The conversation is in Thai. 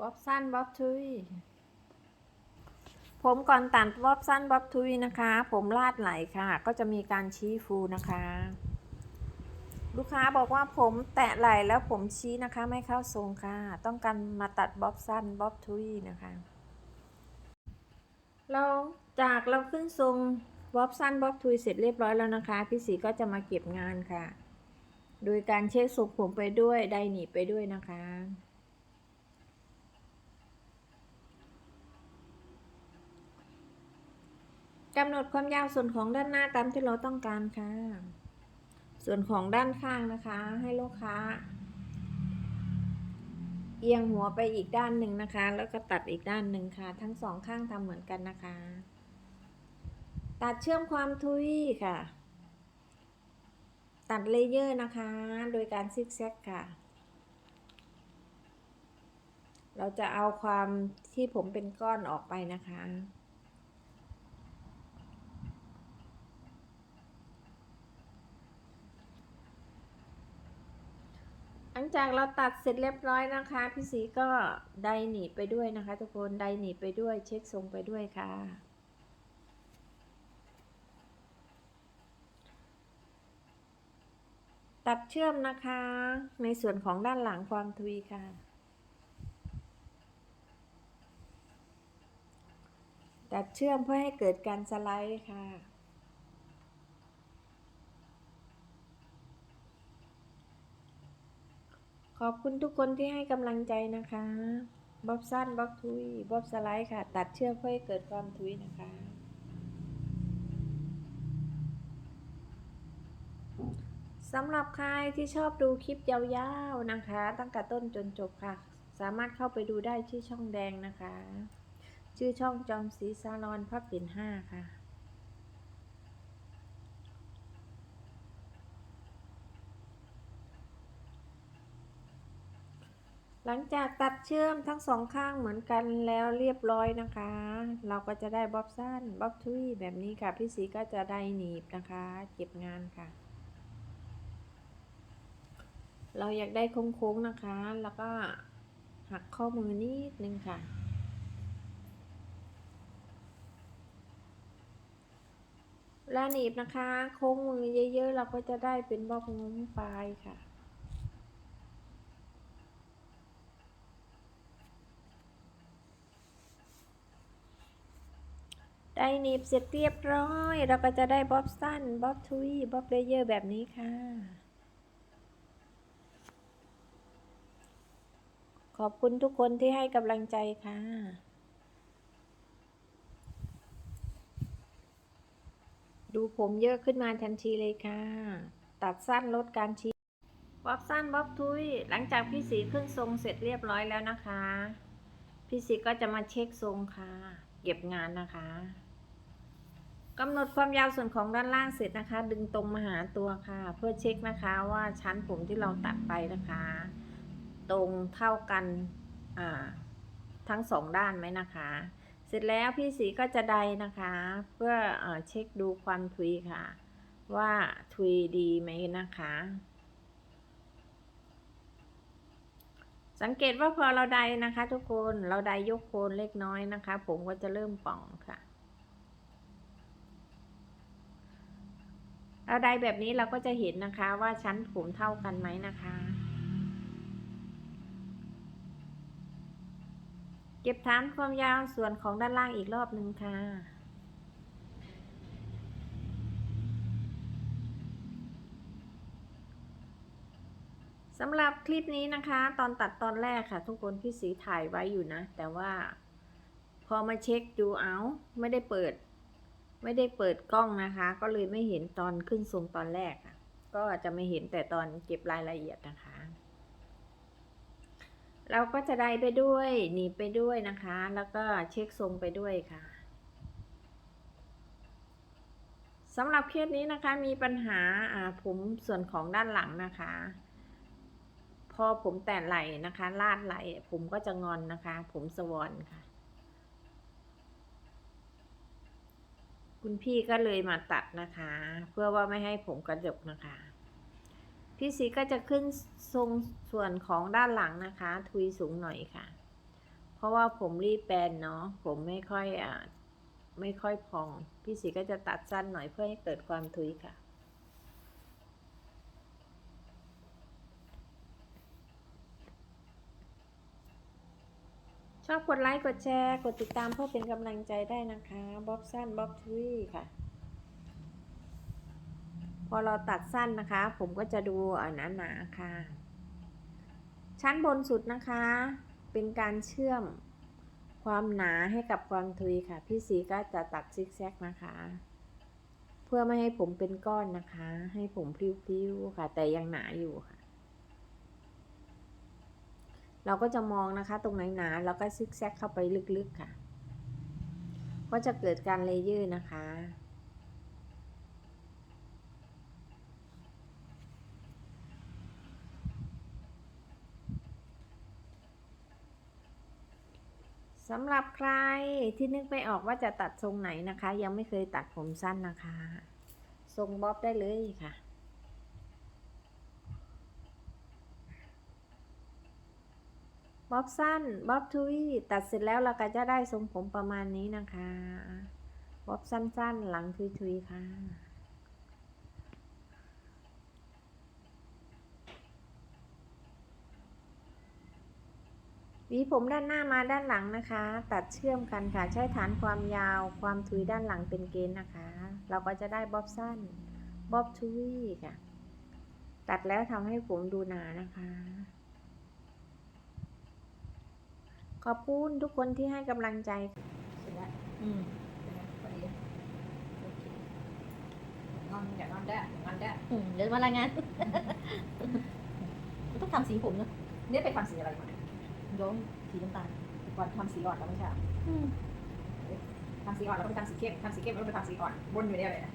บ๊อบสั้นบ๊อบทุย ผมก่อนตัดบ๊อบสั้นบ๊อบทุยนะคะ ผมลาดไหลค่ะ ก็จะมีการชี้ฟูนะคะ ลูกค้าบอกว่าผมแตะไหลแล้วผมชี้นะคะ ไม่เข้าทรงค่ะ ต้องการมาตัดบ๊อบสั้นบ๊อบทุยนะคะ เราจากเราขึ้นทรงบ๊อบสั้นบ๊อบทุยเสร็จเรียบร้อยแล้วนะคะ พี่สีก็จะมาเก็บงานค่ะ โดยการเช็คทรงผมไปด้วยไดหนีไปด้วยนะคะ กำหนดความยาวส่วนของด้านหน้าตามที่เราต้องการค่ะ ส่วนของด้านข้างนะคะ ให้ลูกค้า เอียงหัวไปอีกด้านหนึ่งนะคะ แล้วก็ตัดอีกด้านหนึ่งค่ะ ทั้งสองข้างทำเหมือนกันนะคะ ตัดเชื่อมความทุยค่ะ ตัดเลเยอร์นะคะ โดยการซิกแซกค่ะ เราจะเอาความที่ผมเป็นก้อนออกไปนะคะ งจากเราตัดเสร็จเรียบร้อยนะคะ พี่สีก็ไดหนีบไปด้วยนะคะ ทุกคนไดหนีบไปด้วยเช็คทรงไปด้วยค่ะ ตัดเชื่อมนะคะ ในส่วนของด้านหลังความทุยค่ะ ตัดเชื่อมเพื่อให้เกิดการสไลด์ค่ะ อบคุณทุกคนที่ให้กำลังใจนะคะบ๊อบสั้นบ๊อบทุยบ๊อบสไลด์ค่ะ ตัดเชือกเพื่อให้เกิดความทุยนะคะ สำหรับใครที่ชอบดูคลิปยาวๆนะคะ ตั้งแต่ต้นจนจบค่ะ สามารถเข้าไปดูได้ที่ช่องแดงนะคะ ชื่อช่องจอมสีซาลอนพับปิ่นห้าค่ะ หลังจากตัดเชื่อมทั้งสองข้างเหมือนกันแล้วเรียบร้อยนะคะ เราก็จะได้บ๊อบสั้นบ๊อบทุยแบบนี้ค่ะ พี่สีก็จะได้หนีบนะคะ เก็บงานค่ะ เราอยากได้โค้งๆนะคะ แล้วก็หักข้อมือนิดนึงค่ะเวลาหนีบนะคะ โค้งมือเยอะๆ เราก็จะได้เป็นบ๊อบงุ้มปลายค่ะ ได้หนีบเสร็จเรียบร้อย เราก็จะได้บ๊อบสั้นบ๊อบทุยบ๊อบเลเยอร์แบบนี้ค่ะ ขอบคุณทุกคนที่ให้กำลังใจค่ะดูผมเยอะขึ้นมาทันทีเลยค่ะ ตัดสั้นลดการชี้บ๊อบสั้นบ๊อบทุย หลังจากพี่สีขึ้นทรงเสร็จเรียบร้อยแล้วนะคะ พี่สีก็จะมาเช็คทรงค่ะ เก็บงานนะคะ กำหนดความยาวส่วนของด้านล่างเสร็จนะคะ ดึงตรงมาหาตัวค่ะ เพื่อเช็คนะคะว่าชั้นผมที่เราตัดไปนะคะ ตรงเท่ากันทั้งสองด้านไหมนะคะ เสร็จแล้วพี่สีก็จะไดนะคะ เพื่อเอเช็คดูความทุยค่ะ ว่าทุยดีไหมนะคะ สังเกตว่าพอเราไดนะคะ ทุกคนเราไดยกโคนเล็กน้อยนะคะ ผมก็จะเริ่มป่องค่ะ เราไดแบบนี้เราก็จะเห็นนะคะว่าชั้นผมเท่ากันไหมนะคะ เก็บฐานความยาวส่วนของด้านล่างอีกรอบหนึ่งค่ะสำหรับคลิปนี้นะคะ ตอนตัดตอนแรกค่ะ ทุกคนพี่สีถ่ายไว้อยู่นะ แต่ว่าพอมาเช็คดูเอา ไม่ได้เปิด ไม่ได้เปิดกล้องนะคะ ก็เลยไม่เห็นตอนขึ้นทรงตอนแรกค่ะ ก็จะไม่เห็นแต่ตอนเก็บรายละเอียดนะคะ เราก็จะได้ไปด้วยหนีบไปด้วยนะคะ แล้วก็เช็คทรงไปด้วยค่ะสำหรับเคสนี้นะคะมีปัญหาอ่าผมส่วนของด้านหลังนะคะ พอผมแตะไหลนะคะ ลาดไหลผมก็จะงอนนะคะ ผมสวอนค่ะ คุณพี่ก็เลยมาตัดนะคะ เพื่อว่าไม่ให้ผมกระดกนะคะ พี่สีก็จะขึ้นทรงส่วนของด้านหลังนะคะ ทุยสูงหน่อยค่ะ เพราะว่าผมรีบแปลนเนาะผมไม่ค่อยอ่าไม่ค่อยพอง พี่สีก็จะตัดสั้นหน่อยเพื่อให้เกิดความทุยค่ะ ชอบกดไลค์ กดแชร์ กดติดตามเพื่อเป็นกำลังใจได้นะคะบ๊อบสั้นบ๊อบทวีค่ะ พอเราตัดสั้นนะคะ ผมก็จะดูอ่าหนาค่ะ ชั้นบนสุดนะคะ เป็นการเชื่อมความหนาให้กับความทุยค่ะ พี่สีก็จะตัดซิกแซกนะคะ เพื่อไม่ให้ผมเป็นก้อนนะคะ ให้ผมพลิ้วๆค่ะ แต่ยังหนาอยู่ค่ะ เราก็จะมองนะคะ ตรงไหนหนาแล้วก็ซิกแซกเข้าไปลึกๆค่ะ ก็จะเกิดการเลเยอร์นะคะ สำหรับใครที่นึกไม่ออกว่าจะตัดทรงไหนนะคะ ยังไม่เคยตัดผมสั้นนะคะ ทรงบ๊อบได้เลยค่ะ บ๊อบสั้นบ๊อบทวีตัดเสร็จแล้วเราก็จะได้ทรงผมประมาณนี้นะคะบ๊อบสั้นๆ หลังทุยๆค่ะหวีผมด้านหน้ามาด้านหลังนะคะ ตัดเชื่อมกันค่ะ ใช้ฐานความยาวความทุยด้านหลังเป็นเกณฑ์นะคะ เราก็จะได้บ๊อบสั้นบ๊อบทวีค่ะ ตัดแล้วทำให้ผมดูหนานะคะ ขอบคุณทุกคนที่ให้กำลังใจเสร็จแล้วอืมเสร็จแล้วพอดีโอเคงอนอย่างงอนได้อย่างงอนได้อืมเดี๋ยวมารายงานมันต้องทำสีผมเนอะเนี่ยไปทำสีอะไรมาย้อมสีน้ำตาลก่อนทำสีอ่อนแล้วไม่ใช่เหรอทำสีอ่อนแล้วก็ไปทำสีเข้มทำสีเข้มแล้วก็ไปทำสีอ่อนวนอยู่เนี่ยเลย